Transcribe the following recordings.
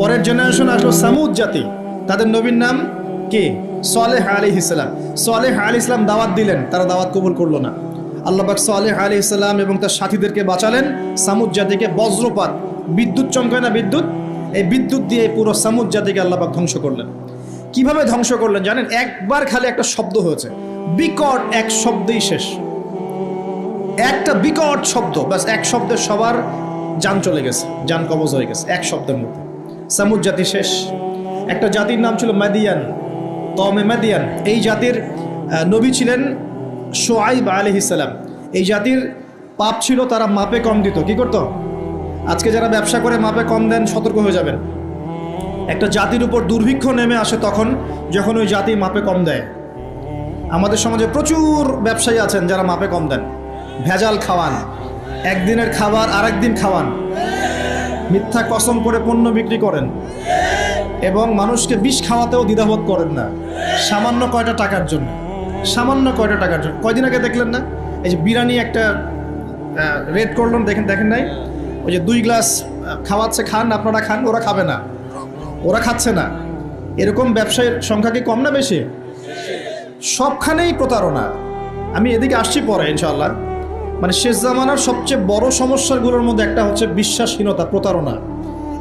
পরের জেনারেশন আসলো সামুদ জাতি। তাদের নবীর নাম কে? সালেহ আলী ইসলাম সালেহ আলী ইসলাম দাওয়াত দিলেন, তারা দাওয়াত কবুল করল না। আল্লাহবাক সালেহ আলী ইসলাম এবং তার সাথীদেরকে বাঁচালেন। সামুদ জাতিকে বজ্রপাত, বিদ্যুৎ চমকায় না বিদ্যুৎ? এই বিদ্যুৎ দিয়ে পুরো সামুদ জাতিকে আল্লাহবাক ধ্বংস করলেন। কীভাবে ধ্বংস করলেন জানেন? একবার খালি একটা শব্দ হয়েছে। বিকট এক শব্দেই শেষ। একটা বিকট শব্দ, ব্যাস এক শব্দের সবার যান চলে গেছে, যান কবজ হয়ে গেছে, এক শব্দের মধ্যে। সামুদ জাতি শেষ। একটা জাতির নাম ছিল মাদিয়ান তমে মাদিয়ান। এই জাতির নবী ছিলেন সোয়াইব আলহিসাল্লাম এই জাতির পাপ ছিল তারা মাপে কম দিত। কি করতো? আজকে যারা ব্যবসা করে মাপে কম দেন, সতর্ক হয়ে যাবেন। একটা জাতির উপর দুর্ভিক্ষ নেমে আসে তখন, যখন ওই জাতি মাপে কম দেয়। আমাদের সমাজে প্রচুর ব্যবসায়ী আছেন যারা মাপে কম দেন। ভেজাল খাওয়ান, একদিনের খাবার আরেক দিন খাওয়ান। মিথ্যা কসম করে পণ্য বিক্রি করেন এবং মানুষকে বিষ খাওয়াতেও দ্বিধাবোধ করেন না। সামান্য কয়টা টাকার জন্য। সামান্য কয়টা টাকার জন্য। কয়দিন আগে দেখলেন না? এই যে বিরিয়ানি একটা রেড করলেন দেখেন দেখেন নাই? ওই যে দুই গ্লাস খাওয়াচ্ছে, খান, আপনারা খান, ওরা খাবে না। ওরা খাচ্ছে না। এরকম ব্যবসায়ের সংখ্যা কি কম না বেশি? সবখানেই প্রতারণা। আমি এদিকে আসছি পরে ইনশাল্লাহ মানে শেষ জামানার সবচেয়ে বড় সমস্যাগুলোর মধ্যে একটা হচ্ছে বিশ্বাসহীনতা, প্রতারণা।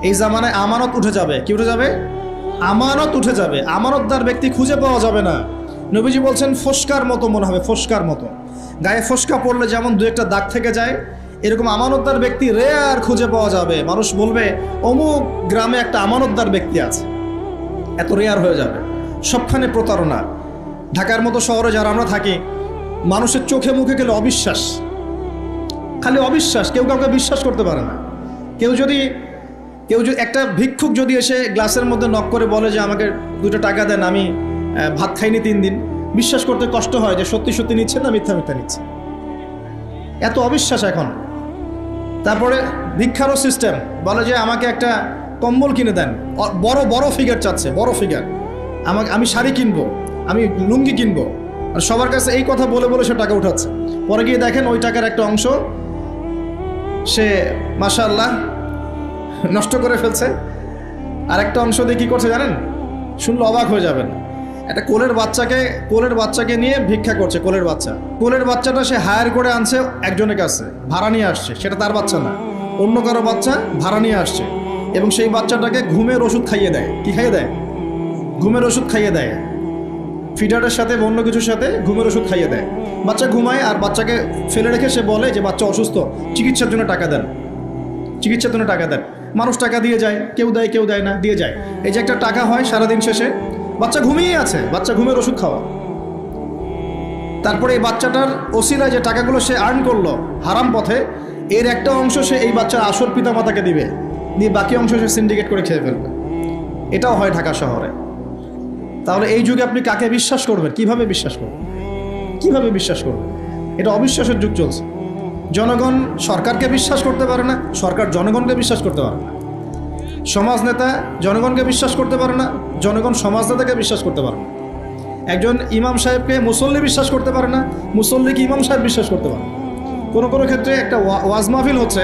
এই জামানায় আমানত উঠে যাবে। কি উঠে যাবে? আমানত উঠে যাবে। আমানতদার ব্যক্তি খুঁজে পাওয়া যাবে না। নবীজি বলছেন, ফস্কার মতো মনে হবে, ফস্কার মতো। গায়ে ফস্কা পড়লে যেমন দু একটা দাগ থেকে যায়, এরকম আমানতদার ব্যক্তি রেয়ার খুঁজে পাওয়া যাবে। মানুষ বলবে, অমুক গ্রামে একটা আমানতদার ব্যক্তি আছে। এত রেয়ার হয়ে যাবে। সবখানে প্রতারণা। ঢাকার মতো শহরে যারা আমরা থাকি, মানুষের চোখে মুখে গেলে অবিশ্বাস। খালি অবিশ্বাস, কেউ কাউকে বিশ্বাস করতে পারে না। কেউ যদি কেউ যদি, একটা ভিক্ষুক যদি এসে গ্লাসের মধ্যে নক করে বলে যে আমাকে দুটো টাকা দেন, আমি ভাত খাইনি তিন দিন, বিশ্বাস করতে কষ্ট হয় যে সত্যি সত্যি নিচ্ছে না মিথ্যা মিথ্যা নিচ্ছে। এত অবিশ্বাস এখন। তারপরে ভিক্ষারও সিস্টেম বলে যে আমাকে একটা কম্বল কিনে দেন। বড় বড় ফিগার চাচ্ছে, বড় ফিগার আমাকে, আমি শাড়ি কিনবো, আমি লুঙ্গি কিনবো। আর সবার কাছে এই কথা বলে বলে সে টাকা উঠাচ্ছে। পরে গিয়ে দেখেন ওই টাকার একটা অংশ সে মাশাল্লাহ নষ্ট করে ফেলছে। আর একটা অংশ দিয়ে কী করছে জানেন? শুনলে অবাক হয়ে যাবেন। একটা কোলের বাচ্চাকে কোলের বাচ্চাকে নিয়ে ভিক্ষা করছে, কোলের বাচ্চা। কোলের বাচ্চাটা সে হায়ার করে আনছে একজনের কাছে, ভাড়া নিয়ে আসছে। সেটা তার বাচ্চা না, অন্য কারও বাচ্চা ভাড়া নিয়ে আসছে। এবং সেই বাচ্চাটাকে ঘুমের ওষুধ খাইয়ে দেয়। কি খাইয়ে দেয়? ঘুমের ওষুধ খাইয়ে দেয়। ফিডারের সাথে অন্য কিছুর সাথে ঘুমের ওষুধ খাইয়ে দেয়। বাচ্চা ঘুমায় আর বাচ্চাকে ফেলে রেখে সে বলে যে, বাচ্চা অসুস্থ, চিকিৎসার জন্য টাকা দেন। চিকিৎসার জন্য টাকা দেন। মানুষ টাকা দিয়ে যায়, কেউ দেয় কেউ দেয় না, দিয়ে যায়। এই যে একটা টাকা হয় সারাদিন শেষে, বাচ্চা ঘুমিয়ে আছে, বাচ্চা ঘুমের ওষুধ খাওয়া। তারপরে এই বাচ্চাটার ওসিলায় যে টাকাগুলো সে আর্ন করল হারাম পথে, এর একটা অংশ সে এই বাচ্চার আসল পিতা মাতাকে দিবে। দিয়ে বাকি অংশ সে সিন্ডিকেট করে খেয়ে ফেলবে। এটাও হয় ঢাকা শহরে। তাহলে এই যুগে আপনি কাকে বিশ্বাস করবেন? কীভাবে বিশ্বাস করবেন? কীভাবে বিশ্বাস করবেন? এটা অবিশ্বাসের যুগ চলছে। জনগণ সরকারকে বিশ্বাস করতে পারে না, সরকার জনগণকে বিশ্বাস করতে পারে না। সমাজ নেতা জনগণকে বিশ্বাস করতে পারে না, জনগণ সমাজ নেতাকে বিশ্বাস করতে পারে না। একজন ইমাম সাহেবকে মুসল্লি বিশ্বাস করতে পারে না, মুসল্লিকে ইমাম সাহেব বিশ্বাস করতে পারে না। কোনো কোনো ক্ষেত্রে একটা ওয়া- ওয়াজ মাহফিল হচ্ছে,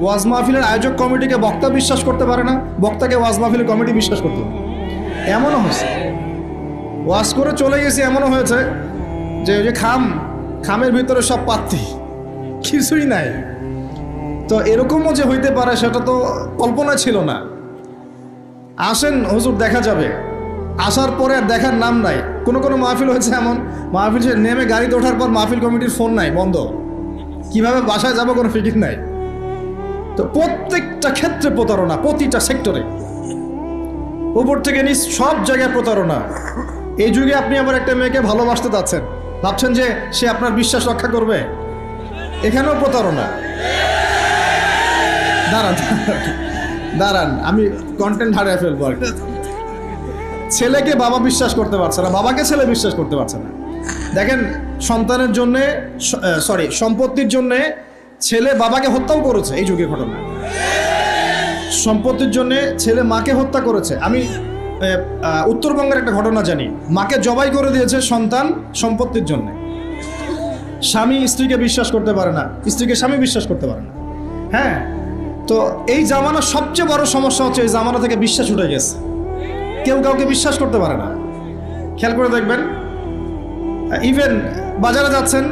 ওয়াজ মাহফিলের আয়োজক কমিটিকে বক্তা বিশ্বাস করতে পারে না, বক্তাকে ওয়াজ মাহফিলের কমিটি বিশ্বাস করতে পারে এমনও হয়েছে। ওয়াজ করে চলে গেছি, এমনও হয়েছে যে ওই যে খাম, খামের ভিতরে সব পাত্তি কিছুই নাই। তো এরকমও যে হইতে পারে, সেটা তো কল্পনা ছিল না। আসেন, হুজুর, দেখা যাবে। আসার পরে আর দেখার নাম নাই। কোনো কোনো মাহফিল হয়েছে এমন? মাহফিল নেমে গাড়িতে ওঠার পর মাহফিল কমিটির ফোন নাই, বন্ধ। কীভাবে বাসায় যাব কোনো ফিকির নাই। তো প্রত্যেকটা ক্ষেত্রে প্রতারণা, প্রতিটা সেক্টরে। উপর থেকে নিচ সব জায়গায় প্রতারণা। এই যুগে আপনি আবার একটা মেয়েকে ভালোবাসতে যাচ্ছেন। ভাবছেন যে সে আপনার বিশ্বাস রক্ষা করবে? এখানেও প্রতারণা। দাঁড়ান দাঁড়ান, আমি কন্টেন্ট হারিয়ে ফেলব আর ছেলেকে বাবা বিশ্বাস করতে পারছে না, বাবাকে ছেলে বিশ্বাস করতে পারছে না। দেখেন, সন্তানের জন্যে সরি সম্পত্তির জন্যে ছেলে বাবাকে হত্যাও করেছে এই যুগের ঘটনা সম্পত্তির জন্য ছেলে মাকে হত্যা করেছে। আমি উত্তরবঙ্গের একটা ঘটনা জানি। মাকে জবাই করে দিয়েছে সন্তান সম্পত্তির জন্য। স্বামী স্ত্রীকে বিশ্বাস করতে পারে না, স্ত্রীকে স্বামী বিশ্বাস করতে পারে না। হ্যাঁ? তো এই জামানার সবচেয়ে বড় সমস্যা হচ্ছে এই জামানা থেকে বিশ্বাস উঠে গেছে। কেউ কাউকে বিশ্বাস করতে পারে না। খেয়াল করে দেখবেন। ইভেন বাজারে যাচ্ছেন